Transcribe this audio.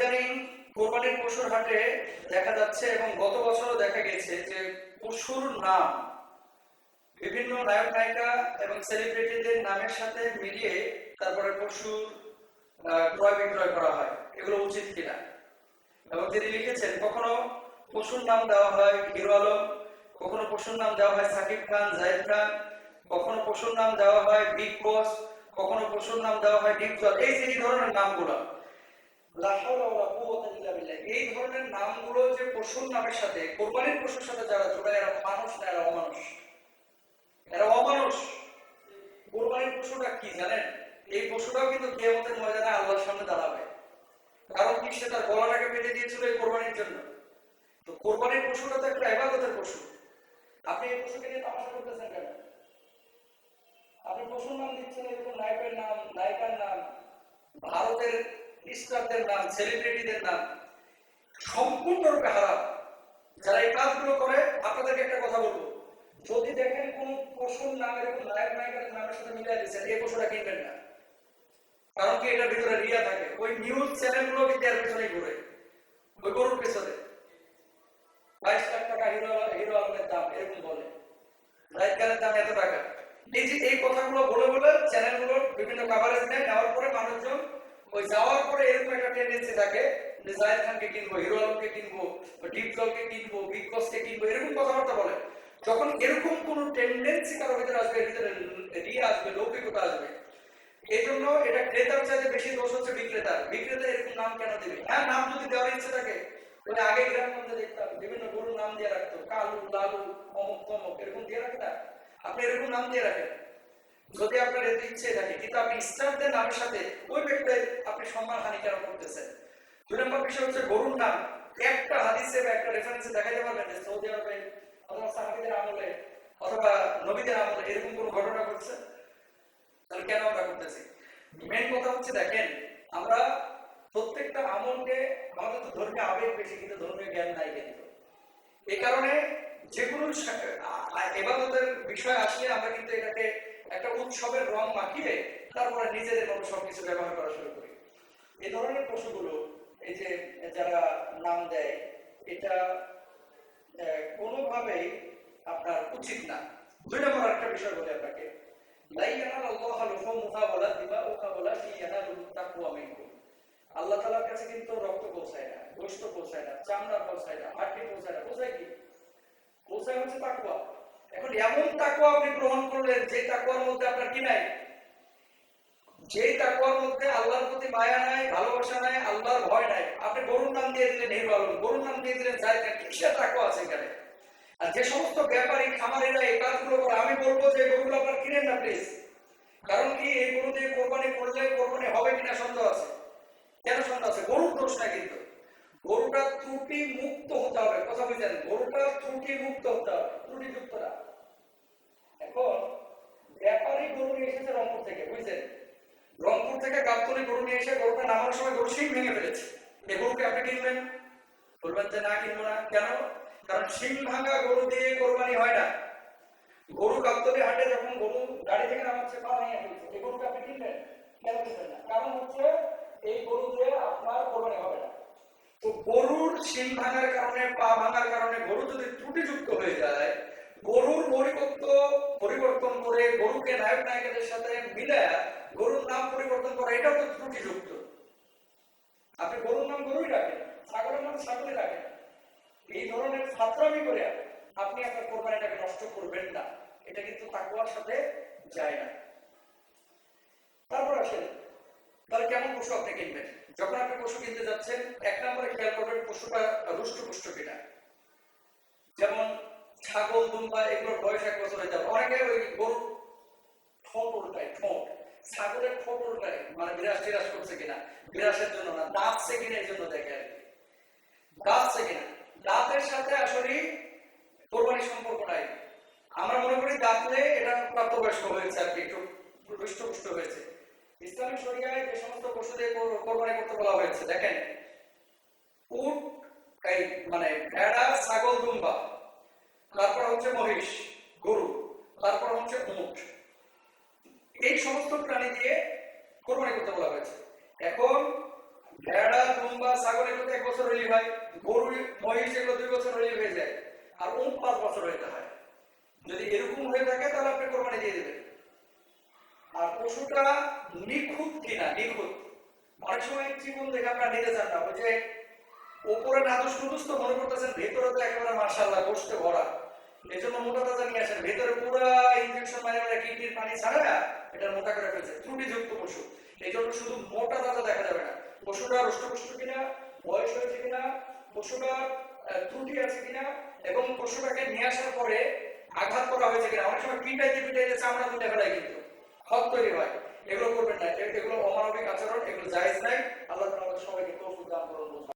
ইদানিং কোরবানির পশুর হাটে দেখা যাচ্ছে এবং গত বছরও দেখা গেছে যে পশুর নাম, বিভিন্ন নায়ক নায়িকা এবং সেলিব্রিটিদের নামের সাথে মিলিয়ে তারপরে পশুর ক্রয় বিক্রয় করা হয়। এগুলো উচিত কিনা? এবং তিনি লিখেছেন, কখনো পশুর নাম দেওয়া হয় হিরো আলম, কখনো পশুর নাম দেওয়া হয় সাকিব খান জাহিদ খান, কখনো পশুর নাম দেওয়া হয় বিগ বস, কখনো পশুর নাম দেওয়া হয় ডিপ জল। এই যে ধরনের নামগুলো এই ধরনের নামগুলো যে পশুর নামের সাথে, কোরবানির পশুর সাথে যারা জোড়ায় এরা মানুষ না, এরা অমানুষ। এরা অমানুষ। কোরবানির পশুটা কি জানেন? এই পশুটাও কিন্তু কিয়ামতের ময়দানে আল্লাহর সামনে দাঁড়াবে। কারণ কি? সে তার গলাটাকে পেতে দিয়েছিল এই কোরবানির জন্য। তো কোরবানির পশুটা তো একটা ইবাদতের পশু। আপনি এই পশুকে নিয়ে তামাশা করতেছেন কেন? আপনি পশুর নাম দিচ্ছেন, এরকম নায়কের নাম, নায়িকার নাম, ভারতের স্টারদের নাম সেলিব্রিটিদের নাম, সম্পূর্ণরূপে হারাম। যারা এই কাজগুলো করে, আপনাদেরকে একটা কথা বলব। যদি দেখেন কোন পশুর নাম এরকম নায়ক নায়িকার নামের সাথে মিলিয়ে দিচ্ছেন? এই পশুটা কিনবেন না। কারণ কি এটার ভিতরে রিয়া থাকে। ওই নিউজ চ্যানেলগুলো কিন্তু এর পেছনে ঘুরে। ওই গরুর পেছনে। বাইশ লাখ টাকা হিরো হিরো আলমের দাম, এরকম বলে। রাইট কারের দাম এত টাকা। এই যে এই কথাগুলো বলে বলে চ্যানেলগুলো বিভিন্ন কাভারেজ নেয় নেওয়ার পরে মানুষজন ওই যাওয়ার পরে এরকম একটা টেন্ডেন্সি থাকে, যে জাহেদ খানকে কিনবো, হিরো আলমকে কিনবো ডিপ জলকে কিনবো বিগ বসকে কিনবো, এরকম কথাবার্তা বলে। যখন এরকম কোন টেন্ডেন্সি কারোর ভিতরে আসবে, এর ভিতরে রিয়া আসবে, লৌকিকতা আসবে এই জন্য এটা ক্রেতার চাইতে বেশি দোষ হচ্ছে বিক্রেতার। বিক্রেতা এরকম নাম কেন দেবে? হ্যাঁ নাম যদি দেওয়ার ইচ্ছে থাকে তাহলে আগে গ্রামগঞ্জে দেখতাম, বিভিন্ন গরুর নাম দিয়ে রাখতো, কালু, লালু, অমুক, তমুক, এরকম দিয়ে রাখে না? আপনি এরকম নাম দিয়ে রাখেন। যদি আপনার এতে ইচ্ছে থাকে, কিন্তু আপনি স্টারদের নামের সাথে ওই ব্যক্তির আপনি সম্মান হানি কেন করতেছেন? দুই নম্বর বিষয় হচ্ছে গরুর নাম। একটা হাদিসে বা একটা রেফারেন্সে দেখাতে পারবেন যে সৌদি আরবে অথবা সাহাবিদের আমলে অথবা নবীদের আমলে এরকম কোনো ঘটনা ঘটছে? তাহলে কেন আমরা করতেছি মেন কথা হচ্ছে, দেখেন, আমরা প্রত্যেকটা আমলকে আমাদের তো ধর্মীয় আবেগ বেশি, কিন্তু ধর্মীয় জ্ঞান নাই কিন্তু। এই কারণে যে কোনো এবাদতের বিষয় আসলে আমরা কিন্তু এটাকে একটা উৎসবের রং মাখিয়ে তারপরে নিজেদের মতো সবকিছু ব্যবহার করা শুরু করি। এই ধরনের পশুগুলো, এই যে যারা নাম দেয়, এটা কোনোভাবেই আপনার উচিত না। দুই নম্বর একটা বিষয় বলি আপনাকে। আল্লাহ তাআলার কাছে কিন্তু রক্ত পৌঁছায় না, গোশত পৌঁছায় না, চামড়া পৌঁছায় না হাড্ডি পৌঁছায় না পৌঁছায় কি? পৌঁছায় হচ্ছে তাকওয়া। এখন এমন তাকওয়া আপনি গ্রহণ করলেন যে তাকওয়ার মধ্যে আপনার কি নাই? যেই তাকওয়ার মধ্যে আল্লাহর প্রতি মায়া নাই, ভালোবাসা নাই, আল্লাহর ভয় নাই, আপনি গরুর নাম দিয়ে দিলেন আলম গরুর নাম দিয়ে দিলেন জায়গা কিসের তাকওয়া আছে এখানে? আর যে সমস্ত ব্যাপারী, খামারিরা এই কাজগুলো করে, আমি বলব যে গরুগুলো আপনার কিনেন না প্লিজ কারণ কি, এই গরু দিয়ে কোরবানি করলে কোরবানি হবে কিনা সন্দেহ আছে? কেন সন্দেহ আছে? গরুর দোষ না কিন্তু। গরুটা ত্রুটি মুক্ত হতে হবে। কথা বুঝলেন? গরুটা ত্রুটি মুক্ত হতে হবে। ত্রুটি যুক্ত না এখন ব্যাপারী গরু নিয়ে এসেছে রংপুর থেকে, বুঝলেন? রংপুর থেকে গাবতলি গরু নিয়ে এসে গরুটা নামানোর সময় গরু শিং ভেঙে ফেলেছে। এই গরুকে আপনি কিনবেন? বলবেন যে না, কিনবো না। কেন? কারণ শিং ভাঙা গরু দিয়ে কোরবানি হয় না। গরু গাবতলি হাটে যখন গরু গাড়ি থেকে নামাচ্ছে, পা ভেঙে ফেলছে। এই গরুকে আপনি কিনবেন? কেন কিনবেন না? কারণ হচ্ছে, এই গরু দিয়ে আপনার কোরবানি হবে না। গরুর শিং ভাঙার কারণে, পা ভাঙার কারণে গরু যদি ত্রুটিযুক্ত হয়ে যায়, গরুর পরিবর্ত পরিবর্তন করে গরুকে নায়ক নায়িকাদের সাথে মিলে গরুর নাম পরিবর্তন করা, এটাও তো ত্রুটিযুক্ত। আপনি গরুর নাম গরুই রাখেন, ছাগলের নাম ছাগলই রাখেন। এই ধরনের ছাত্রামি করে আপনি আপনার কোরবানিটাকে নষ্ট করবেন না। এটা কিন্তু তাকুয়ার সাথে যায় না তারপর আসেন তাহলে কেমন পশু আপনি কিনবেন যখন আপনি পশু কিনতে যাচ্ছেন, এক নম্বরে খেয়াল করবেন পশুটা রুষ্ট পুষ্ট কিনা। যেমন ছাগল, দুম্বা, এগুলোর বয়স এক বছর হয়ে যাবে। অনেকে ওই গরু ঠোঁট উল্টায়, ঠোঁট। ছাগলের ঠোঁট উল্টায় মানে বিরাস টিরাস করছে কিনা বিরাসের জন্য না দাঁতছে কিনা এই জন্য দেখে আর কি। দাঁতছে কিনা দাঁতের সাথে আসলে কোরবানির সম্পর্ক নাই। আমরা মনে করি দাঁতলে এটা প্রাপ্তবয়স্ক হয়েছে আর কি, একটু হৃষ্টপুষ্ট হয়েছে। ইসলামিক শরিয়ায় যে সমস্ত পশুদের কোরবানি করতে বলা হয়েছে, দেখেন? উট মানে ভেড়া, ছাগল, দুম্বা। তারপর হচ্ছে মহিষ, গরু, তারপর হচ্ছে উট। এই সমস্ত প্রাণী দিয়ে কোরবানি করতে বলা হয়েছে। এখন ভেড়া, দুম্বা, ছাগল এগুলো এক বছর হলেই হয়। গরু, মহিষ এগুলো দুই বছর হলেই হয়ে যায়। আর উম পাঁচ বছর হইতে হয় যদি এরকম হয়ে থাকে, তাহলে আপনি কোরবানি দিয়ে দেবেন। আর পশুটা নিখুঁত কিনা, নিখুঁত। অনেক সময় জীবন দেখে আপনারা নিতে চান না যে ওপরে নুদুস তো মনে করতেছেন, ভেতরে তো একেবারে মার্শাল্লাহ বসতে ভরা। এই মোটা তাজা নিয়ে আসেন, ভেতরে পুরো ইঞ্জেকশন মারে মারে কিডনির পানি ছাড়া এটা মোটা করে ফেলছে, ত্রুটিযুক্ত পশু। এই জন্য শুধু মোটা তাজা দেখা যাবে না, পশুটা রুষ্টপুষ্ট কিনা, বয়স হয়েছে কিনা, পশুটা ত্রুটি আছে কিনা, এবং পশুটাকে নিয়ে আসার পরে আঘাত করা হয়েছে কিনা। অনেক সময় পিটাইতে পিটাইতে চামড়া তুলে ফেলায় কিন্তু। ক্ষত তৈরি হয়। এগুলো করবেন না। এগুলো অমানবিক আচরণ, এগুলো জায়েজ নাই। আল্লাহ আমাদের সবাইকে তৌফিক দান করুন।